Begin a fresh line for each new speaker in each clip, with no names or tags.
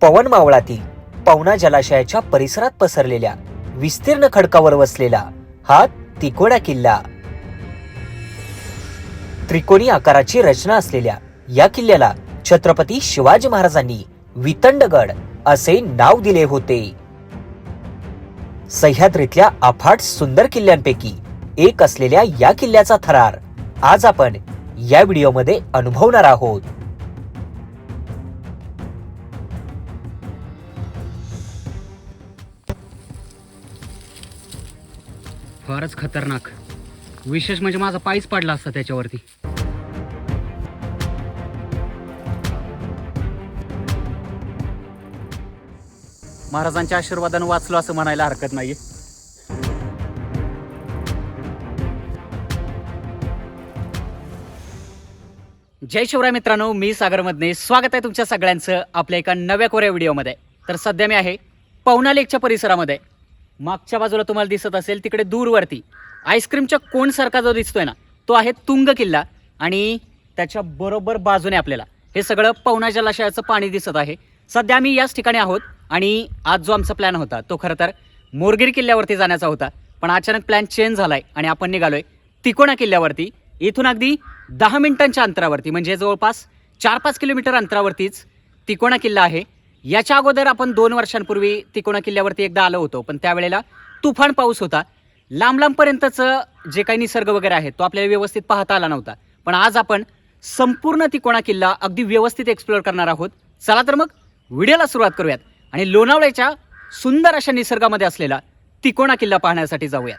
पवन मावळातील पवना जलाशयाच्या परिसरात पसरलेल्या विस्तीर्ण खडकावर वसलेला हा तिकोडा किल्ला. त्रिकोणी आकाराची रचना असलेल्या या किल्ल्याला छत्रपती शिवाजी महाराजांनी वितंडगड असे नाव दिले होते. सह्याद्रीतल्या अफाट सुंदर किल्ल्यांपैकी एक असलेल्या या किल्ल्याचा थरार आज आपण या व्हिडिओमध्ये अनुभवणार आहोत.
फारच खतरनाक. विशेष म्हणजे माझा पायच पडला असता त्याच्यावरती. महाराजांच्या आशीर्वादानं वाचलो असं म्हणायला हरकत नाही जय शिवराय मित्रांनो मी सागर मधने स्वागत आहे तुमच्या सगळ्यांचं आपल्या एका नव्या कोऱ्या व्हिडिओमध्ये. तर सध्या मी आहे पवना लेकच्या परिसरामध्ये. मागच्या बाजूला तुम्हाला दिसत असेल तिकडे दूरवरती. आईस्क्रीमच्या कोणसारखा जो दिसतोय ना तो आहे तुंग किल्ला आणि त्याच्या बरोबर बाजूने आपल्याला. हे सगळं पवना जलाशयाचं पाणी दिसत आहे. सध्या आम्ही याच ठिकाणी आहोत आणि आज जो आमचा प्लॅन होता तो खरं तर मोरगिरी किल्ल्यावरती जाण्याचा होता. पण अचानक प्लॅन चेंज झालाय आणि आपण निघालोय तिकोणा किल्ल्यावरती. इथून अगदी दहा मिनिटांच्या अंतरावरती म्हणजे जवळपास चार पाच किलोमीटर अंतरावरतीच तिकोणा किल्ला आहे. याच्या अगोदर आपण दोन वर्षांपूर्वी तिकोणा किल्ल्यावरती एकदा आलो होतो पण त्यावेळेला तुफान पाऊस होता. लांब लांबपर्यंतचं जे काही निसर्ग वगैरे आहे तो आपल्याला व्यवस्थित पाहता आला नव्हता. पण आज आपण संपूर्ण तिकोणा किल्ला अगदी व्यवस्थित एक्सप्लोअर करणार आहोत. चला तर मग व्हिडिओला सुरुवात करूयात आणि लोणावळ्याच्या सुंदर अशा निसर्गामध्ये असलेला तिकोणा किल्ला पाहण्यासाठी जाऊयात.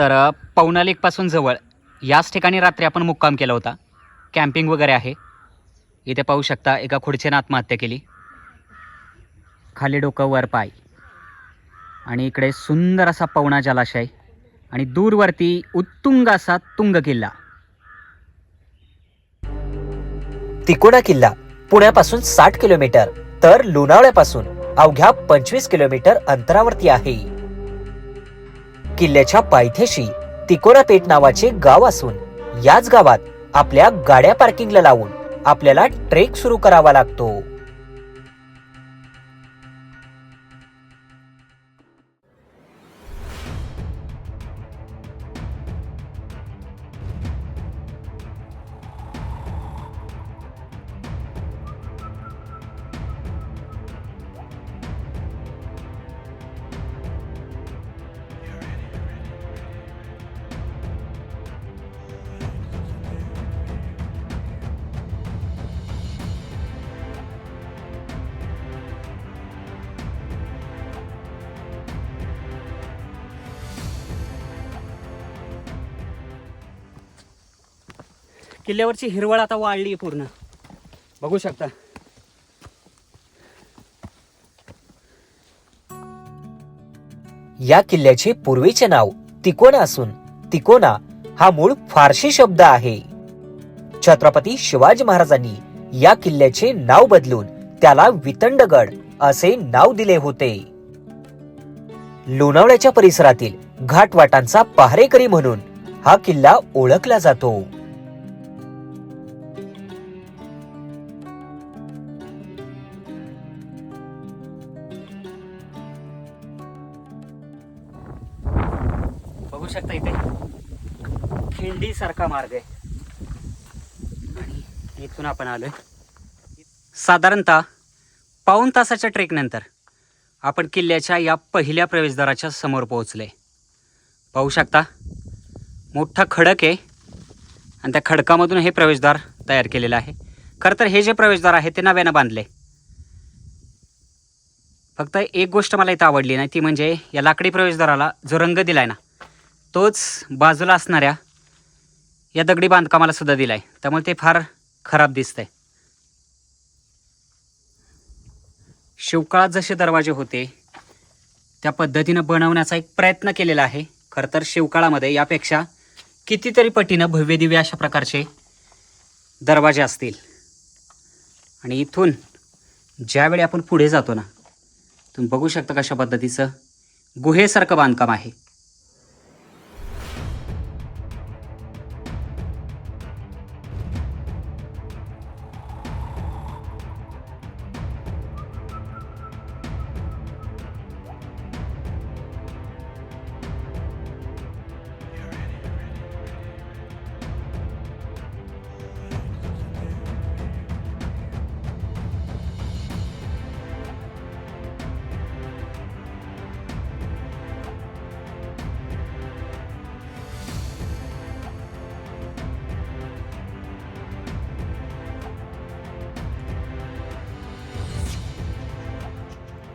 तर पवना लेकपासून जवळ. याच ठिकाणी रात्री आपण मुक्काम केला होता. कॅम्पिंग वगैरे आहे. इथे पाहू शकता एका खुर्चेनं आत्महत्या केली. खाली डोकं वर पाय. आणि इकडे सुंदर असा पवना जलाशय. आणि दूरवरती उत्तुंग असा तुंग किल्ला.
तिकोडा किल्ला पुण्यापासून साठ किलोमीटर तर लोणावळ्यापासून अवघ्या पंचवीस किलोमीटर अंतरावरती आहे. किल्ल्याच्या पायथ्याशी तिकोणा नावाचे गाव असून याच गावात आपल्या गाड्या पार्किंगला लावून आपल्याला ट्रेक सुरू करावा लागतो.
किल्ल्यावरची हिरवळ आता वाढली पूर्ण. बघू शकता.
या किल्ल्याचे पूर्वीचे नाव तिकोना असून तिकोना हा मूळ फारशी शब्द आहे. छत्रपती शिवाजी महाराजांनी या किल्ल्याचे नाव बदलून त्याला वितंडगड असे नाव दिले होते. लोणावळ्याच्या परिसरातील घाटवाटांचा पहारेकरी म्हणून हा किल्ला ओळखला जातो.
सारखा मार्ग आहे. आणि इथून आपण आलोय. साधारणतः पाऊण तासाच्या ट्रेकनंतर आपण किल्ल्याच्या या पहिल्या प्रवेशद्वाराच्या समोर पोहोचले पाहू शकता मोठा खडक आहे. आणि त्या खडकामधून हे प्रवेशद्वार तयार केलेलं आहे. खरं तर हे जे प्रवेशद्वार आहे ते नव्यानं बांधले फक्त एक गोष्ट मला इथं आवडली नाही ती म्हणजे या लाकडी प्रवेशद्वाराला जो रंग दिला आहे ना तोच बाजूला असणाऱ्या या दगडी बांधकामाला सुद्धा दिला आहे त्यामुळे ते फार खराब दिसतंय. शिवकाळात जसे दरवाजे होते त्या पद्धतीनं बनवण्याचा एक प्रयत्न केलेला आहे. खरं तर शिवकाळामध्ये यापेक्षा कितीतरी पटीनं भव्य दिव्य अशा प्रकारचे दरवाजे असतील. आणि इथून ज्यावेळी आपण पुढे जातो ना तुम्ही बघू शकता कशा पद्धतीचं गुहेसारखं बांधकाम आहे.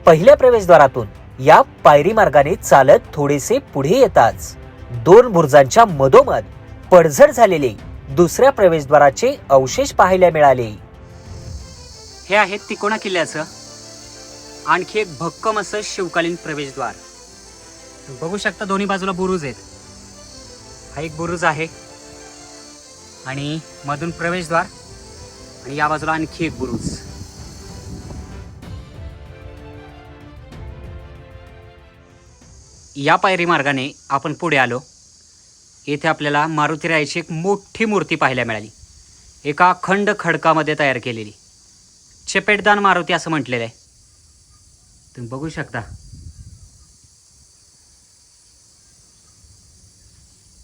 पहिल्या प्रवेशद्वारातून या पायरी मार्गाने चालत थोडेसे पुढे येताच दोन बुरुजांच्या मधोमध पडझड झालेले दुसऱ्या प्रवेशद्वाराचे अवशेष पाहायला मिळाले.
हे आहे तिकोणा किल्ल्याचं? आणखी एक भक्कम असं शिवकालीन प्रवेशद्वार. बघू शकता दोन्ही बाजूला बुरुज आहेत. हा एक बुरुज आहे आणि मधून प्रवेशद्वार आणि या बाजूला आणखी एक बुरुज. या पायरी मार्गाने आपण पुढे आलो. येथे आपल्याला मारुतीरायाची एक मोठी मूर्ती पाहायला मिळाली. एका अखंड खडकामध्ये तयार केलेली. चेपेटदान मारुती असं म्हटलेलं आहे. तुम्ही बघू शकता.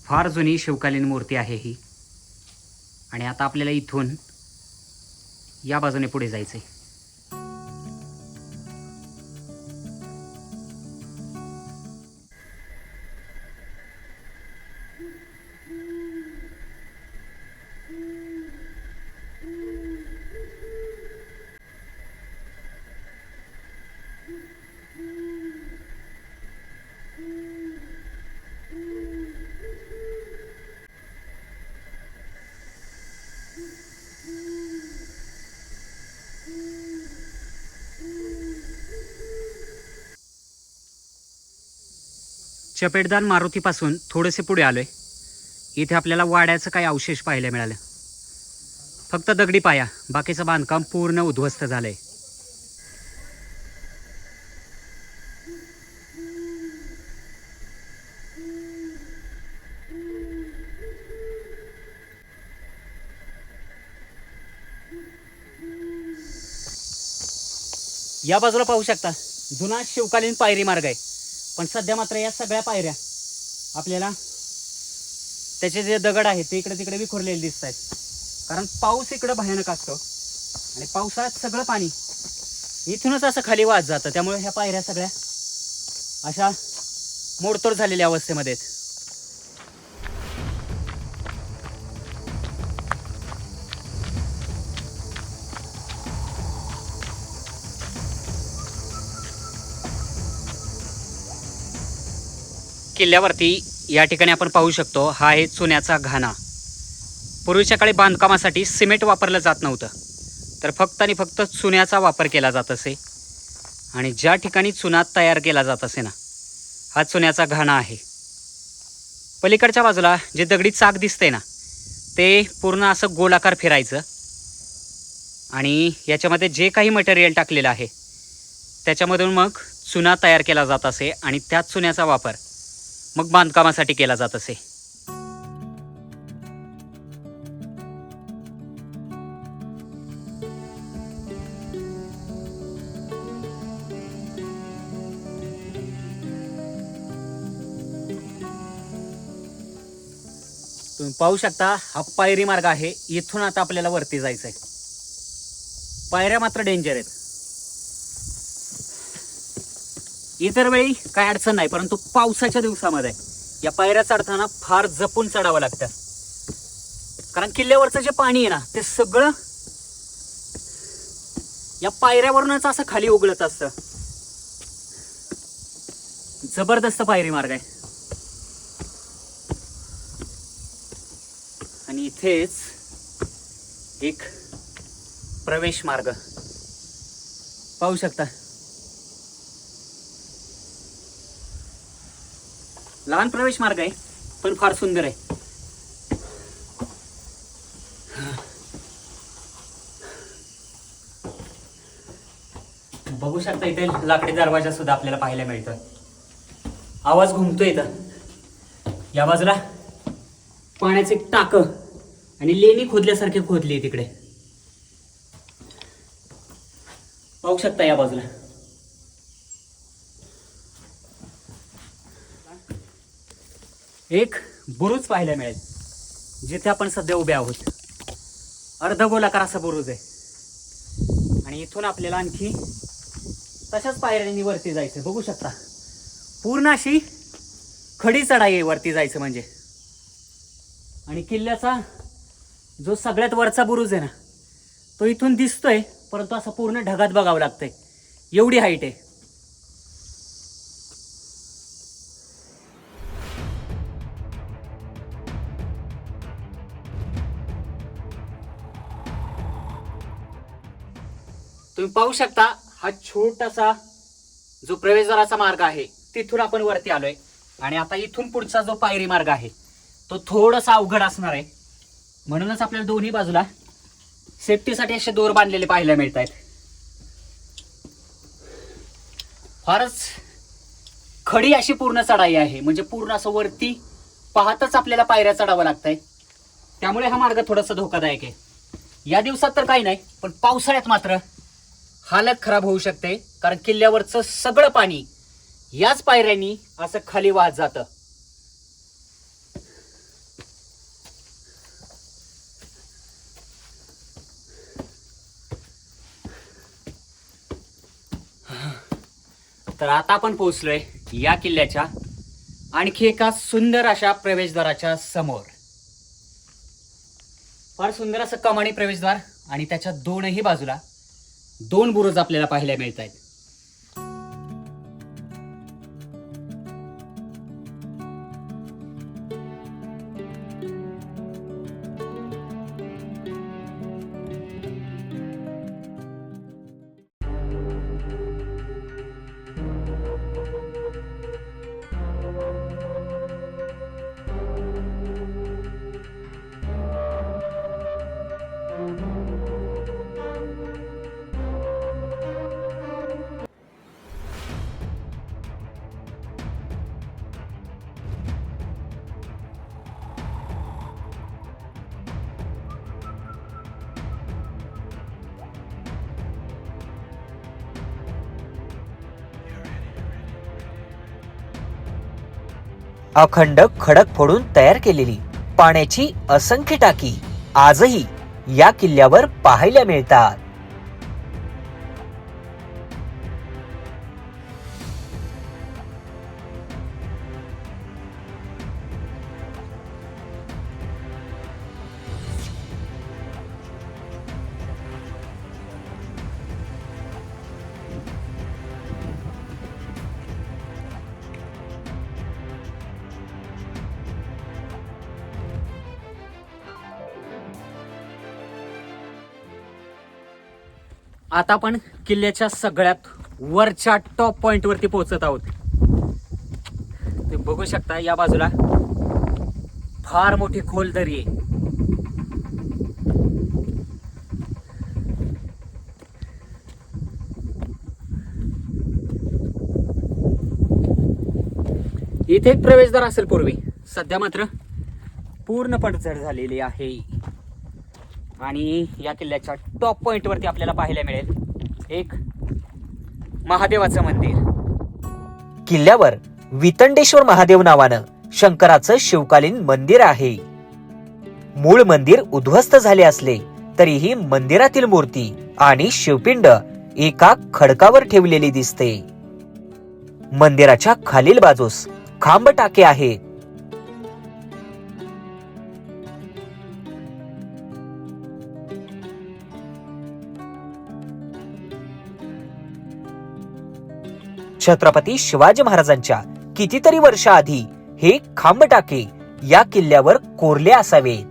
फार जुनी शिवकालीन मूर्ती आहे ही. आणि आता आपल्याला इथून या बाजूने पुढे जायचं आहे चपेटदान मारुतीपासून थोडेसे पुढे आलोय. इथे आपल्याला वाड्याचं काही अवशेष पाहायला मिळालं. फक्त दगडी पाया बाकीचं बांधकाम पूर्ण उद्ध्वस्त झालंय. या बाजूला पाहू शकता जुना शिवकालीन पायरी मार्ग आहे. पण सध्या मात्र या सगळ्या पायऱ्या आपल्याला त्याचे जे दगड आहेत ते इकडे तिकडे विखुरलेले दिसत आहेत. कारण पाऊस इकडं भयानक असतो. आणि पावसाळ्यात सगळं पाणी इथूनच असं खाली वाहत जातं. त्यामुळे ह्या पायऱ्या सगळ्या अशा मोडतोड झालेल्या अवस्थेमध्ये आहेत. किल्ल्यावरती या ठिकाणी आपण पाहू शकतो हा आहे चुन्याचा घाणा. पूर्वीच्या काळी बांधकामासाठी सिमेंट वापरलं जात नव्हतं. तर फक्त आणि फक्त चुन्याचा वापर केला जात असे. आणि ज्या ठिकाणी चुना तयार केला जात असे ना हा चुन्याचा घाणा आहे. पलीकडच्या बाजूला जे दगडी चाक दिसते ना ते पूर्ण असं गोलाकार फिरायचं. आणि याच्यामध्ये जे काही मटेरियल टाकलेलं आहे त्याच्यामधून मग चुना तयार केला जात असे आणि त्याच चुन्याचा वापर. मग बांधकामासाठी केला जात असे. तुम्ही पाहू शकता हा पायरी मार्ग आहे. इथून आता आपल्याला वरती जायचं आहे पायऱ्या मात्र डेंजर आहेत. इतर वेळी काय अडचण नाही परंतु पावसाच्या दिवसामध्ये या पायऱ्या चढताना फार जपून चढावं लागतं. कारण किल्ल्यावरचं जे पाणी आहे ना ते सगळं या पायऱ्यावरूनच असं खाली उघडत असतं. जबरदस्त पायरी मार्ग आहे. आणि इथेच एक प्रवेश मार्ग. पाहू शकता. लहान प्रवेश मार्ग आहे पण फार सुंदर आहे. बघू शकता इथे लाकडी दरवाजा सुद्धा आपल्याला पाहायला मिळतो आवाज घुमतो इथं. या बाजूला पाण्याचे टाक आणि लेणी खोदल्यासारखे खोदली तिकडे. पाहू शकता या बाजूला. एक बुरुज पाहायला मिळेल जिथे आपण सध्या उभे आहोत. अर्धगोलाकार असा बुरुज आहे. आणि इथून आपल्याला आणखी तशाच पायऱ्यांनी वरती जायचं बघू शकता. पूर्ण अशी खडी चढाई आहे वरती जायचं म्हणजे. आणि किल्ल्याचा जो सगळ्यात वरचा बुरुज आहे ना तो इथून दिसतोय परंतु असं पूर्ण ढगात बघावं लागतंय. एवढी हाईट आहे. तुम्ही पाहू शकता हा छोटासा जो प्रवेशद्वाराचा मार्ग आहे तिथून आपण वरती आलोय. आणि आता इथून पुढचा जो पायरी मार्ग आहे तो थोडासा अवघड असणार आहे. म्हणूनच आपल्याला दोन्ही बाजूला सेफ्टीसाठी असे दोर बांधलेले पाहायला मिळत आहेत फारच खडी अशी पूर्ण चढाई आहे म्हणजे पूर्ण असं वरती पाहतच आपल्याला पायऱ्या चढावं लागतंय. त्यामुळे हा मार्ग थोडासा धोकादायक आहे. या दिवसात तर काही नाही पण पावसाळ्यात मात्र हालत खराब होऊ शकते कारण किल्ल्यावरचं सगळं पाणी याच पायऱ्यांनी असं खाली वाहत जातं. तर आता आपण पोहोचलोय या किल्ल्याच्या आणखी एका सुंदर अशा प्रवेशद्वाराच्या समोर. फार सुंदर असं कमाणी प्रवेशद्वार आणि त्याच्या दोनही बाजूला दोन बुरुज आपल्याला पाहायला मिळत आहेत
अखंड खडक फोडून तयार केलेली पाण्याची असंख्य टाकी आजही या किल्ल्यावर पाहायला मिळतात.
आता आपण किल्ल्याच्या सगळ्यात वरच्या टॉप पॉइंट वरती पोहोचत आहोत. ते बघू शकता या बाजूला फार मोठी खोल दरी आहे. इथे एक प्रवेशद्वार असेल पूर्वी. सध्या मात्र पूर्ण पडझड झालेली आहे. आणि या किल्ल्याच्या टॉप पॉईंटवरती आपल्याला पाहायला मिळेल एक महादेवाचं मंदिर.
किल्ल्यावर वितंडेश्वर महादेव नावानं शंकराचं शिवकालीन मंदिर आहे. मूळ मंदिर उद्ध्वस्त झाले असले तरीही मंदिरातील मूर्ती आणि शिवपिंड एका खडकावर ठेवलेली दिसते. मंदिराच्या खालील बाजूस खांब टाके आहेत. छत्रपती शिवाजी महाराजांच्या कितीतरी वर्षाआधी हे खांबटाके या किल्ल्यावर कोरले असावेत.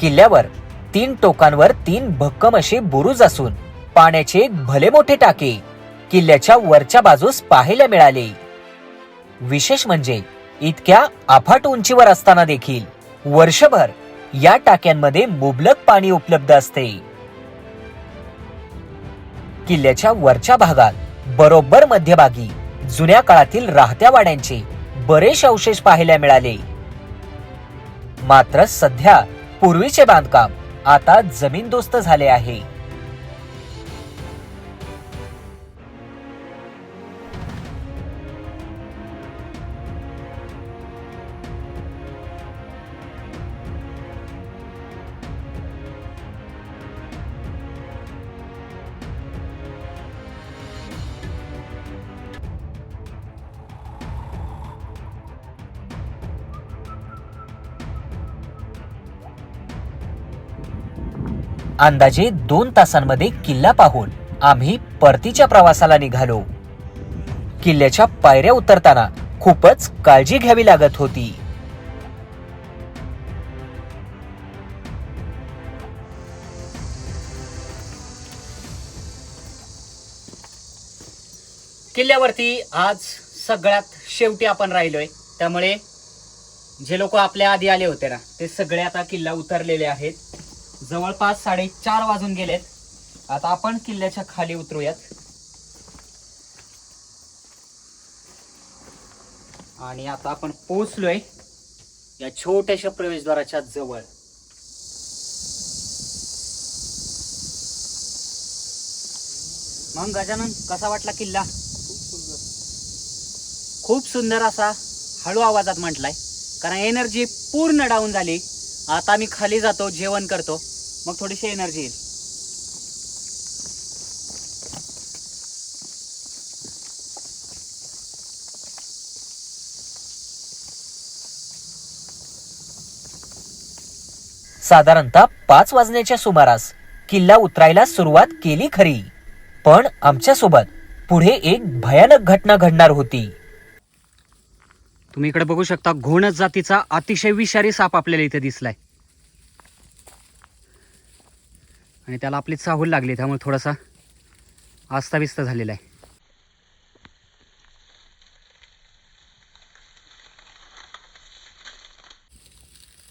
किल्ल्यावर तीन टोकांवर तीन भक्कम असे बुरुज असून पाण्याचे एक भले मोठे टाके किल्ल्याच्या वरच्या बाजूस पाहायला मिळाले. विशेष म्हणजे इतक्या अफाट उंचीवर असताना देखील वर्षभर या टाक्यांमध्ये मुबलक पाणी उपलब्ध असते. किल्ल्याच्या वरच्या भागात बरोबर मध्यभागी जुन्या काळातील राहत्या वाड्यांचे बरेच अवशेष पाहायला मिळाले. मात्र सध्या पूर्वीचे बांधकाम आता जमीनदोस्त झाले आहे. अंदाजे दोन तासांमध्ये किल्ला पाहून आम्ही परतीच्या प्रवासाला निघालो. किल्ल्याच्या पायऱ्या उतरताना खूपच काळजी घ्यावी लागत होती.
किल्ल्यावरती आज सगळ्यात शेवटी आपण राहिलोय. त्यामुळे जे लोक आपल्या आधी आले होते ना ते सगळे आता किल्ला उतरलेले आहेत. जवळपास साडेचार वाजून गेलेत. आता आपण किल्ल्याच्या खाली उतरूयात. आणि आता आपण पोहोचलोय या छोट्याशा प्रवेशद्वाराच्या जवळ. मग गजानन कसा वाटला किल्ला? खूप सुंदर असा हळू आवाजात म्हटलाय. कारण एनर्जी पूर्ण डाऊन झाली. आता मी खाली जातो जेवण करतो. मग थोडीशी एनर्जी येईल.
साधारणतः पाच वाजण्याच्या सुमारास किल्ला उतरायला सुरुवात केली खरी. पण आमच्यासोबत पुढे एक भयानक घटना घडणार होती.
तुम्ही इकडे बघू शकता घोणस जातीचा अतिशय विषारी साप आपल्याला इथे दिसलाय. आणि त्याला आपली चाहूल लागली त्यामुळे थोडासा आस्ताविस्त झालेला आहे.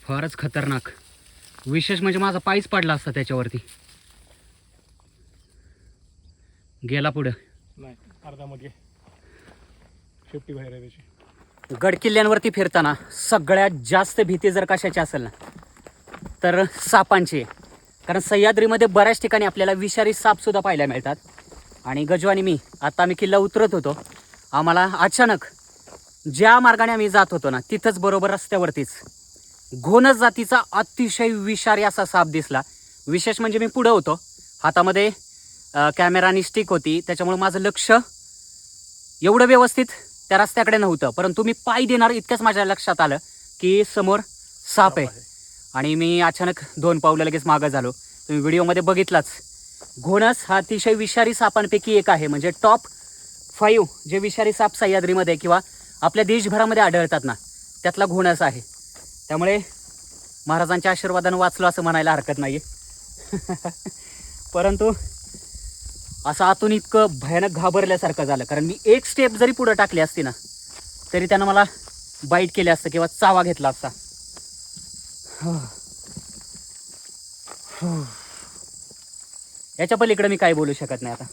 फारच खतरनाक. विशेष म्हणजे माझा पायच पडला असता त्याच्यावरती. गेला पुढं.
नाही अर्धा मध्ये शेपटी बाहेर आहे त्याची.
गड किल्ल्यांवरती फिरताना सगळ्यात जास्त भीती जर कशाची असेल ना तर सापांची. कारण सह्याद्रीमध्ये बऱ्याच ठिकाणी आपल्याला विषारी सापसुद्धा पाहायला मिळतात. आणि गजू आणि मी आता आम्ही किल्ला उतरत होतो. आम्हाला अचानक ज्या मार्गाने आम्ही जात होतो ना तिथंच बरोबर रस्त्यावरतीच घोणस जातीचा अतिशय विषारी असा साप दिसला. विशेष म्हणजे मी पुढं होतो. हातामध्ये कॅमेरा आणि स्टिक होती. त्याच्यामुळे माझं लक्ष एवढं व्यवस्थित त्या रस्त्याकडे नव्हतं. परंतु मी पाय देणार इतकंच माझ्या लक्षात आलं की समोर साप आहे. आणि मी अचानक दोन पावलं लगेच मागं झालो. तुम्ही व्हिडिओमध्ये बघितलाच. घोणस हा अतिशय विषारी सापांपैकी एक आहे. म्हणजे टॉप फाईव्ह जे विषारी साप सह्याद्रीमध्ये किंवा आपल्या देशभरामध्ये आढळतात ना त्यातला घोणस आहे. त्यामुळे महाराजांच्या आशीर्वादानं वाचलो असं म्हणायला हरकत नाही परंतु असं आतून इतकं भयानक घाबरल्यासारखं झालं. कारण मी एक स्टेप जरी पुढं टाकली असती ना तरी त्यानं मला बाईट केलं असतं किंवा चावा घेतला असता. याच्या पलीकडे मी काय बोलू शकत नाही आता.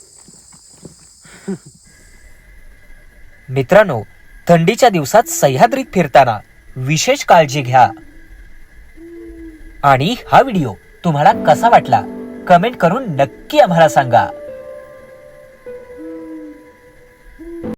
मित्रांनो थंडीच्या दिवसात सह्याद्रीत फिरताना विशेष काळजी घ्या. आणि हा व्हिडिओ तुम्हाला कसा वाटला कमेंट करून नक्की आम्हाला सांगा.